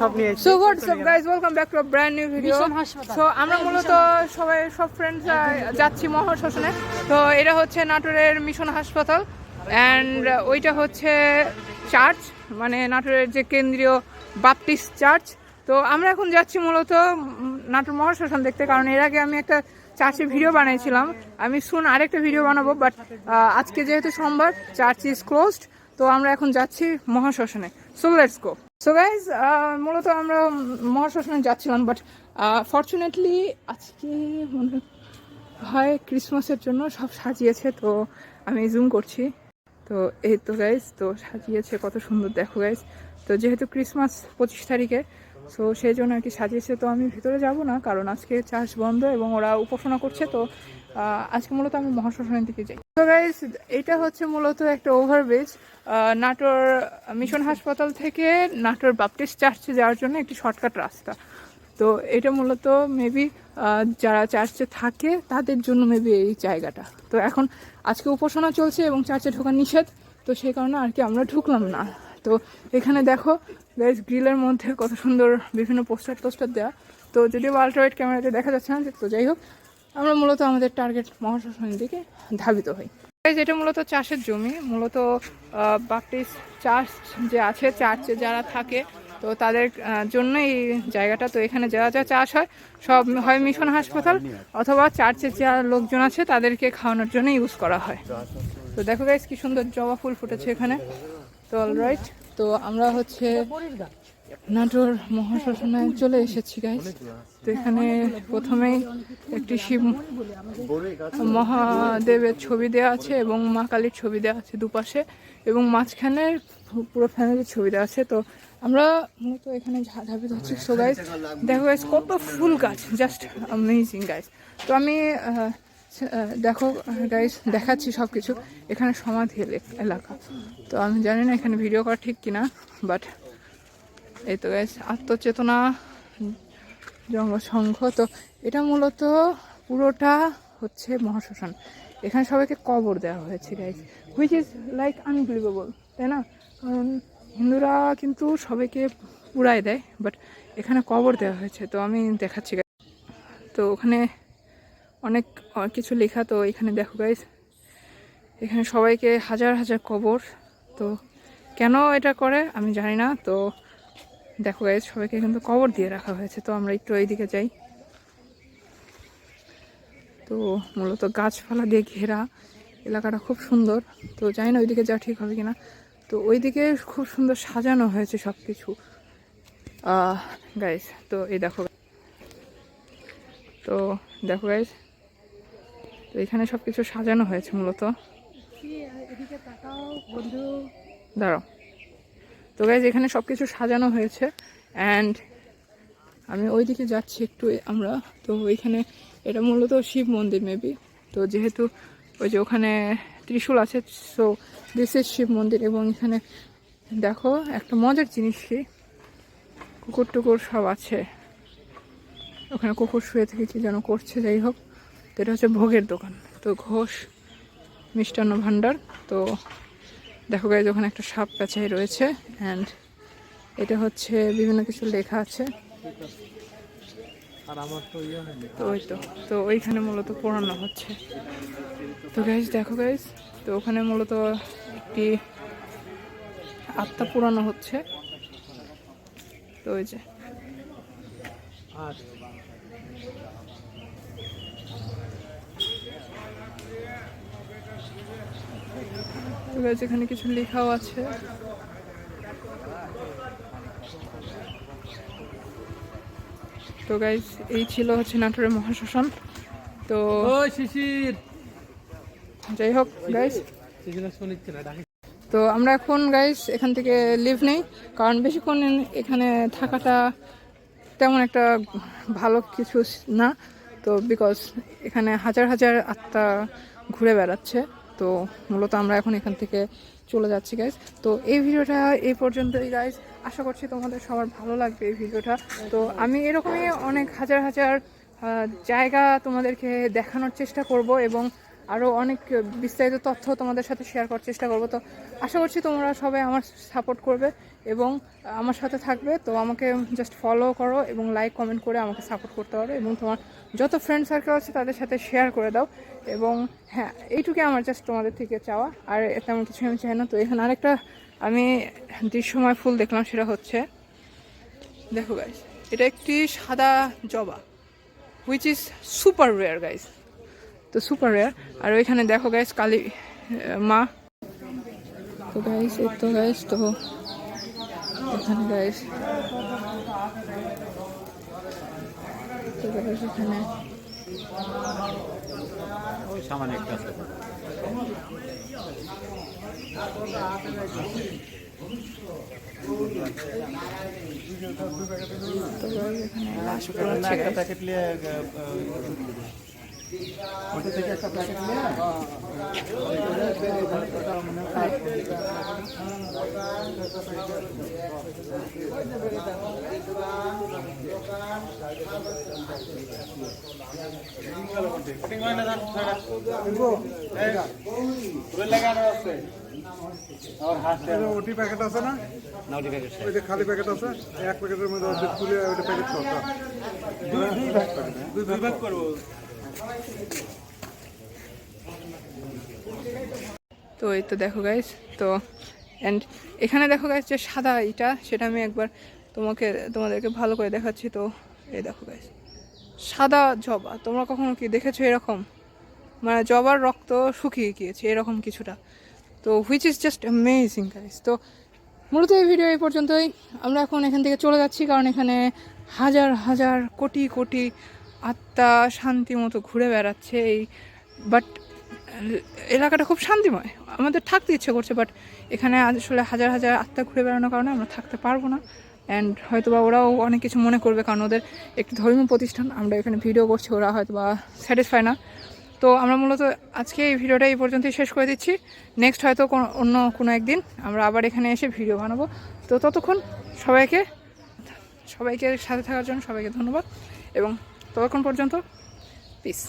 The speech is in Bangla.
সব নিয়ে so what's up guys welcome back to brand new video so আমরা মূলত সবাই সব ফ্রেন্ডস যাচ্ছি তো এটা হচ্ছে নাটোরের মিশন হাসপাতাল। অ্যান্ড ওইটা হচ্ছে চার্চ মানে নাটোরের যে কেন্দ্রীয় বাপটিস্ট চার্চ। তো আমরা এখন যাচ্ছি মূলত নাটোর মহাশ্মশান দেখতে কারণ এর আগে আমি একটা চার্চে ভিডিও বানিয়েছিলাম আমি শুন আরেকটা ভিডিও বানাবো বাট আজকে যেহেতু সোমবার চার্চ ইজ ক্লোজড তো আমরা এখন যাচ্ছি মহাশ্মশানে so let's go so guys মূলত আমরা মহাশ্মশানে যাচ্ছিলাম বাট ফর্চুনেটলি আজকে মনে হয় ক্রিসমাসের জন্য সব সাজিয়েছে, তো আমি জুম করছি। তো এই তো গাইজ তো সাজিয়েছে, কত সুন্দর, দেখো গাইজ তো যেহেতু ক্রিসমাস পঁচিশ তারিখে সো সেই জন্য আর কি সাজিয়েছে, তো আমি ভিতরে যাব না, কারণ আজকে চার্চ বন্ধ এবং ওরা উপাসনা করছে, তো আজকে মূলত আমি মহাশ্মশানের দিকে যাই। তো গাইজ এটা হচ্ছে মূলত একটা ওভারব্রিজ নাটোর মিশন হাসপাতাল থেকে নাটোর বাপটিস্ট চার্চে যাওয়ার জন্য একটি শর্টকাট রাস্তা। তো এটা মূলত মেবি যারা চার্চে থাকে, তাদের জন্য মেবি এই জায়গাটা। তো এখন আজকে উপাসনা চলছে এবং চার্চে ঢোকা নিষেধ, তো সেই কারণে আর কি আমরা ঢুকলাম না। তো এখানে দেখো গাইজ গ্রিলের মধ্যে কত সুন্দর বিভিন্ন পোস্টার টোস্টার দেওয়া তো যদিও আল্ট্রাওয়েট ক্যামেরাতে দেখা যাচ্ছে না, তো যাই হোক আমরা মূলত আমাদের টার্গেট মহাশ্মশানের দিকে ধাবিত হই। এটা মূলত চাষের জমি, মূলত বাপটিস্ট চার্চ যে আছে চার্চে যারা থাকে, তো তাদের জন্য এই জায়গাটা তো এখানে যা যা চাষ হয়, সব হয় মিশন হাসপাতাল অথবা চার্চের যা লোকজন আছে, তাদেরকে খাওয়ানোর জন্য ইউজ করা হয়। তো দেখো গাইস কি সুন্দর জবা ফুল ফুটেছে এখানে। তো অলরাইট তো আমরা হচ্ছে নাটোর মহাশ্মশানায় চলে এসেছি গাইস তো এখানে প্রথমেই একটি শিব মহাদেবের ছবি দেওয়া আছে এবং মা কালীর ছবি দেওয়া আছে দুপাশে এবং মাঝখানে পুরো ফ্যামিলির ছবি দেওয়া আছে। তো আমরা মূলত এখানে ঝাঁঝাপি হচ্ছে সো গাইজ দেখো গাইজ কত ফুল গাছ। জাস্ট অ্যামেজিং গাইজ তো আমি দেখো গাইজ দেখাচ্ছি সব কিছু এখানে সমাধি এলাকা। তো আমি জানি না এখানে ভিডিও করা ঠিক কিনা বাট এই তো গাইজ আত্মচেতনা জঙ্গসংঘ তো এটা মূলত পুরোটা হচ্ছে মহাশ্মশান। এখানে সবাইকে কবর দেওয়া হয়েছে guys which is like unbelievable তাই না? কারণ হিন্দুরা কিন্তু সবাইকে পুরাই দেয় বাট এখানে কবর দেওয়া হয়েছে, তো আমি দেখাচ্ছি guys। তো ওখানে অনেক কিছু লেখা, তো এখানে দেখো গাইজ এখানে সবাইকে হাজার হাজার কবর। তো কেন এটা করে আমি জানি না, তো দেখো গাইজ সবাইকে কিন্তু কবর দিয়ে রাখা হয়েছে তো আমরা একটু এইদিকে যাই। তো মূলত গাছপালা দিয়ে ঘেরা এলাকাটা খুব সুন্দর। তো জানি না ওইদিকে যা ঠিক হবে কিনা। তো ওইদিকে খুব সুন্দর সাজানো হয়েছে সব কিছু গাইজ তো এই দেখো। তো দেখো গাইজ তো এখানে সব কিছু সাজানো হয়েছে মূলত। দাঁড়াও। তো গাইজ এখানে সব কিছু সাজানো হয়েছে অ্যান্ড আমি ওই দিকে যাচ্ছি একটু, আমরা। তো ওইখানে এটা মূলত শিব মন্দির মেবি তো যেহেতু ওই যে ওখানে ত্রিশূল আছে সো দিস ইজ শিব মন্দির, এবং এখানে দেখো, একটা মজার জিনিস কি? কুকুর টুকুর সব আছে। ওখানে কুকুর শুয়ে থেকে কি যেন করছে, যাই হোক। তো এটা হচ্ছে ভোগের দোকান। তো ঘোষ, মিষ্টান্ন ভাণ্ডার, তো দেখো গাইজ ওখানে একটা সাপ পেঁচাই রয়েছে অ্যান্ড এটা হচ্ছে বিভিন্ন কিছু লেখা আছে। তো ইয়ে তো ওই তো তো ওইখানে মূলত পড়ানো হচ্ছে। তো গাইজ দেখো গাইজ তো ওখানে মূলত একটি আত্মা পুরানো হচ্ছে। তো ওই যে। আর গাইজ এখানে কিছু লেখাও আছে। তো গাইজ এই ছিল হচ্ছে নাটোরের মহাশ্মশান। তো শিশির! যাই হোক গাইজ তো আমরা এখন গাইস এখান থেকে লিভ নেই। কারণ বেশিক্ষণ এখানে থাকাটা তেমন একটা ভালো কিছু না। তো বিকজ এখানে হাজার হাজার আত্মা ঘুরে বেড়াচ্ছে। তো মূলত আমরা এখন এখান থেকে চলে যাচ্ছি গাইজ তো এই ভিডিওটা এই পর্যন্তই গাইজ আশা করছি তোমাদের সবার ভালো লাগবে এই ভিডিওটা। তো আমি এরকমই অনেক হাজার হাজার জায়গা তোমাদেরকে দেখানোর চেষ্টা করব এবং আরও অনেক বিস্তারিত তথ্য তোমাদের সাথে শেয়ার করার চেষ্টা করব। তো আশা করছি তোমরা সবাই আমার সাপোর্ট করবে এবং আমার সাথে থাকবে। তো আমাকে জাস্ট ফলো করো এবং লাইক কমেন্ট করে আমাকে সাপোর্ট করতে পারো এবং তোমার যত ফ্রেন্ড সার্কেল আছে তাদের সাথে শেয়ার করে দাও। এবং হ্যাঁ এইটুকুই আমার জাস্ট তোমাদের থেকে চাওয়া। আর তেমন কিছু আমি চাই না। তো এখানে আরেকটা আমি দৃশ্যময় ফুল দেখলাম, সেটা হচ্ছে, দেখো গাইস এটা একটি সাদা জবা which is super rare guys তো সুপার রেয়ার আর ওইখানে দেখো গাইস কালী মা। তো গাইস এই তো গাইস তো এখানে গাইস তো গাইস এখানে। ওই সামান্য একটা আছে। তো এখানে লাশ পড়ছে একটা প্যাকেট নিয়ে ওটা থেকে একটা প্যাকেট নিয়ে ওটি প্যাকেট আছে না? ওই যে খালি প্যাকেট আছে? এক প্যাকেটের মধ্যে তুলে ওইটা প্যাকেট দুই দুই ভাগ করব। তো এই তো দেখো গাইস তো অ্যান্ড এখানে দেখো গাইস যে সাদা এটা সেটা আমি একবার তোমাকে, তোমাদেরকে ভালো করে দেখাচ্ছি, তো এই দেখো গাইস সাদা জবা, তোমরা কখনো কি দেখেছ এরকম? মানে জবার রক্ত শুকিয়ে গিয়েছে, এরকম কিছুটা। তো which is just amazing guys তো মূলত এই ভিডিও এই পর্যন্তই। আমরা এখন এখান থেকে চলে যাচ্ছি, কারণ এখানে হাজার হাজার, কোটি কোটি আত্মা শান্তি মতো ঘুরে বেড়াচ্ছে এই বাট এলাকাটা খুব শান্তিময়। আমাদের থাকতে ইচ্ছে করছে বাট এখানে আসলে হাজার হাজার আত্মা ঘুরে বেড়ানোর কারণে আমরা থাকতে পারব না। অ্যান্ড হয়তো বা ওরাও অনেক কিছু মনে করবে, কারণ ওদের একটি ধর্মীয় প্রতিষ্ঠান। আমরা এখানে ভিডিও করছি, ওরা হয়তো বা স্যাটিসফাই না। তো আমরা মূলত আজকে এই ভিডিওটা এই পর্যন্তই শেষ করে দিচ্ছি। নেক্সট হয়তো কোনো, অন্য কোনো একদিন আমরা আবার এখানে এসে ভিডিও বানাবো। তো ততক্ষণ সবাইকে সবাইকে সাথে থাকার জন্য সবাইকে ধন্যবাদ। এবং ততক্ষণ পর্যন্ত পিস